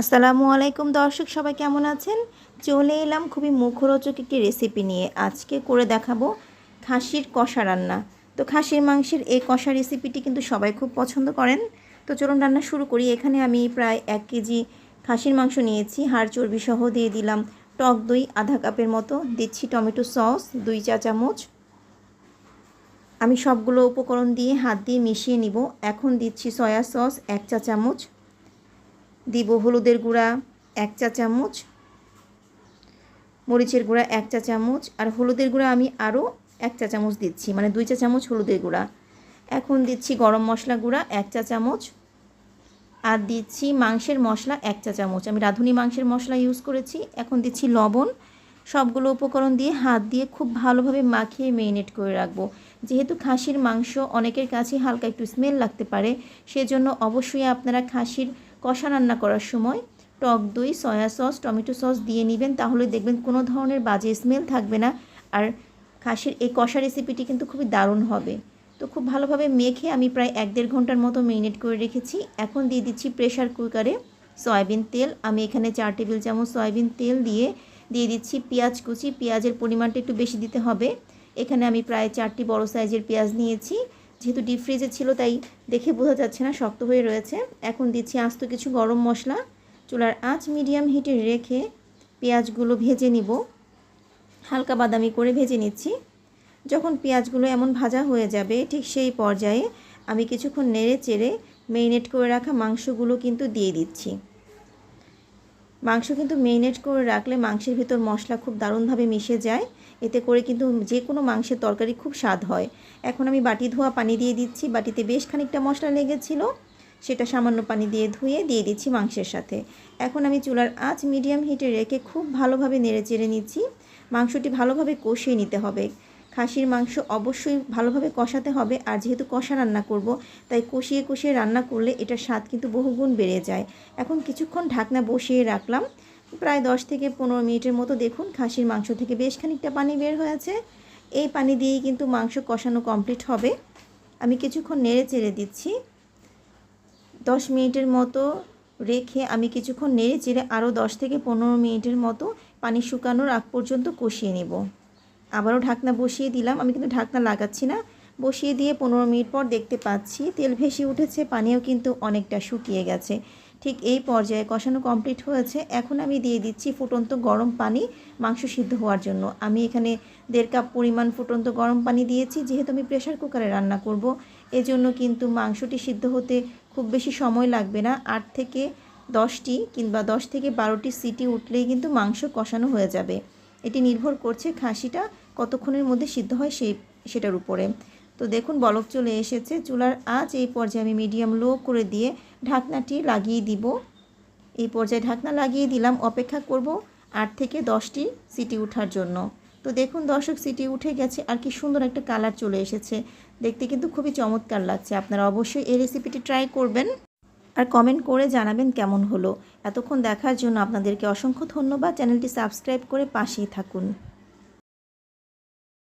আসসালামু আলাইকুম দর্শক, সবাই কেমন আছেন? চলে এলাম খুবই মুখরোচক একটি রেসিপি নিয়ে। আজকে করে দেখাবো খাসির কষা রান্না। তো খাসির মাংসের এই কষা রেসিপিটি কিন্তু সবাই খুব পছন্দ করেন। তো চলুন রান্না শুরু করি। এখানে আমি প্রায় এক কেজি খাসির মাংস নিয়েছি। হাড় চর্বি সহ দিয়ে দিলাম টক দই আধা কাপের মতো। দিচ্ছি টমেটো সস, দুই চা চামচ। আমি সবগুলো উপকরণ দিয়ে হাত দিয়ে মিশিয়ে নিব। এখন দিচ্ছি সয়া সস, এক চা চামচ। দিব হলুদের গুঁড়া এক চা চামচ, মরিচের গুঁড়া এক চা চামচ, আর হলুদের গুঁড়া আমি আরও এক চা চামচ দিচ্ছি মানে দুই চা চামচ হলুদের গুঁড়া। এখন দিচ্ছি গরম মশলা গুঁড়া এক চা চামচ, আর দিচ্ছি মাংসের মশলা এক চা চামচ। আমি রাঁধুনি মাংসের মশলা ইউজ করেছি, এখন দিচ্ছি লবণ। সবগুলো উপকরণ দিয়ে হাত দিয়ে খুব ভালোভাবে মাখিয়ে মেরিনেট করে রাখব। যেহেতু খাসির মাংস অনেকের কাছে হালকা একটু স্মেল লাগতে পারে, সেজন্য অবশ্যই আপনারা খাসির কষা রান্না করার সময় টক দই, সয়া সস, টমেটো সস দিয়ে নেবেন। তাহলে দেখবেন কোনো ধরনের বাজে স্মেল থাকবে না। আর খাসির এই কষা রেসিপিটি কিন্তু খুবই দারুণ হবে। তো খুব ভালোভাবে মেখে আমি প্রায় এক দেড় ঘণ্টার মতো মেরিনেট করে রেখেছি। এখন দিয়ে দিচ্ছি প্রেশার কুকারে সয়াবিন তেল। আমি এখানে চার টেবিল চামচ সয়াবিন তেল দিয়ে দিয়ে দিচ্ছি পেঁয়াজ কুচি। পেঁয়াজের পরিমাণটা একটু বেশি দিতে হবে। এখানে আমি প্রায় চারটি বড় সাইজের পেঁয়াজ নিয়েছি। যেহেতু ডিপ ফ্রিজে ছিল, তাই দেখে বোঝা যাচ্ছে না, শক্ত হয়ে রয়েছে। এখন দিচ্ছি আস্ত কিছু গরম মশলা। চুলার আঁচ মিডিয়াম হিটে রেখে পেঁয়াজগুলো ভেজে নিব। হালকা বাদামি করে ভেজে নিচ্ছি। যখন পেঁয়াজগুলো এমন ভাজা হয়ে যাবে, ঠিক সেই পর্যায়ে আমি কিছুক্ষণ নেড়ে চেড়ে মেরিনেট করে রাখা মাংসগুলো কিন্তু দিয়ে দিচ্ছি। মাংস কিন্তু মেরিনেট করে রাখলে মাংসের ভিতর মশলা খুব দারুণভাবে মিশে যায়। এতে করে কিন্তু যে কোনো মাংসের তরকারি খুব স্বাদ হয়। এখন আমি বাটি ধোয়া পানি দিয়ে দিচ্ছি। বাটিতে বেশ খানিকটা মশলা লেগেছিল। সেটা সামান্য পানি দিয়ে ধুয়ে দিয়ে দিচ্ছি মাংসের সাথে। এখন আমি চুলার আঁচ মিডিয়াম হিটে রেখে খুব ভালোভাবে নেড়ে চেড়ে নিচ্ছি। মাংসটি ভালোভাবে কষিয়ে নিতে হবে। খাসির মাংস অবশ্যই ভালোভাবে কষাতে হবে। আর যেহেতু কষা রান্না করব, তাই কষিয়ে কষিয়ে রান্না করলে এটার স্বাদ কিন্তু বহুগুণ বেড়ে যায়। এখন কিছুক্ষণ ঢাকনা বসিয়ে রাখলাম। প্রায় দশ থেকে পনেরো মিনিটের মতো দেখুন, খাসির মাংস থেকে বেশ খানিকটা পানি বের হয়েছে। এই পানি দিয়েই কিন্তু মাংস কষানো কমপ্লিট হবে। আমি কিছুক্ষণ নেড়ে চেড়ে দিচ্ছি। দশ মিনিটের মতো রেখে আমি কিছুক্ষণ নেড়ে চেড়ে আরও দশ থেকে পনেরো মিনিটের মতো পানি শুকানোর আগ পর্যন্ত কষিয়ে নেব। আবারও ঢাকনা বসিয়ে দিলাম। আমি কিন্তু ঢাকনা লাগাচ্ছি না। বসিয়ে দিয়ে পনেরো মিনিট পর দেখতে পাচ্ছি, তেল ভেসে উঠেছে, পানিও কিন্তু অনেকটা শুকিয়ে গেছে। ঠিক এই পর্যায়ে কষানো কমপ্লিট হয়েছে। এখন আমি দিয়ে দিচ্ছি ফুটন্ত গরম পানি মাংস সিদ্ধ হওয়ার জন্য। আমি এখানে দেড় কাপ পরিমাণ ফুটন্ত গরম পানি দিয়েছি, যেহেতু আমি প্রেশার কুকারে রান্না করব। এজন্য কিন্তু মাংসটি সিদ্ধ হতে খুব বেশি সময় লাগবে না। আট থেকে দশটি কিংবা দশ থেকে বারোটি সিটি উঠলেই কিন্তু মাংস কষানো হয়ে যাবে। এটি নির্ভর করছে খাসিটা কতক্ষণের মধ্যে সিদ্ধ হয় সেই, সেটার উপরে। তো দেখুন, বলক চলে এসেছে। চুলার আঁচ এই পর্যায়ে আমি মিডিয়াম লো করে দিয়ে ঢাকনাটি লাগিয়ে দিব। এই পর্যায়ে ঢাকনা লাগিয়ে দিলাম, অপেক্ষা করব আট থেকে দশটি সিটি উঠার জন্য। তো দেখুন দর্শক, সিটি উঠে গেছে, আর কি সুন্দর একটা কালার চলে এসেছে। দেখতে কিন্তু খুবই চমৎকার লাগছে। আপনারা অবশ্যই এই রেসিপিটি ট্রাই করবেন। আর কমেন্ট করে জানাবেন কেমন হলো। এতক্ষণ দেখার জন্য আপনাদেরকে অসংখ্য ধন্যবাদ। চ্যানেলটি সাবস্ক্রাইব করে পাশেই থাকুন।